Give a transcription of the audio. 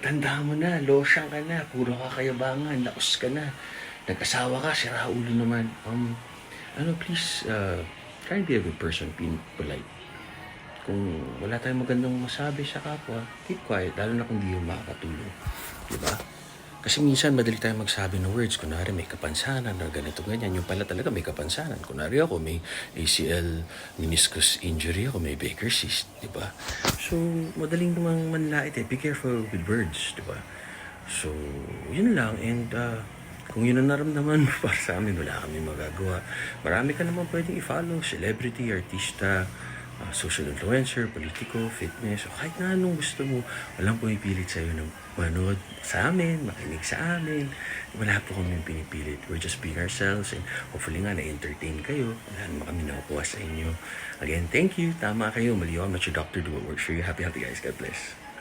Tanda mo na, losyang ka na, puro kakayabangan, laos ka na. Nag-asawa ka, sira ulo naman. Um, ano, please, uh, try and be a good person, be polite. Kung wala tayong magandang masabi sa kapwa, keep quiet, lalo na kung di yung makakatulong. Di ba? Kasi minsan madali tayong magsabi ng words. Kunwari may kapansanan na ganito ganyan. Yung pala talaga may kapansanan. Kunwari ako may ACL meniscus injury ako, may Baker's cyst. Di ba? So, madaling namang manlait eh. Be careful with words. Di ba? So, yun lang. And uh, kung yun ang naramdaman mo para sa amin, wala kami magagawa. Marami ka naman pwedeng i-follow. Celebrity, artista, uh, social influencer, politiko, fitness, o kahit na anong gusto mo, walang pumipilit sa'yo ng manood sa amin, makinig sa amin. Wala po kami pinipilit. We're just being ourselves and hopefully nga na-entertain kayo. Wala naman kami nakukuha sa inyo. Again, thank you. Tama kayo. Mali ako. I'm not your doctor. Do what works for you. Happy, happy guys. God bless.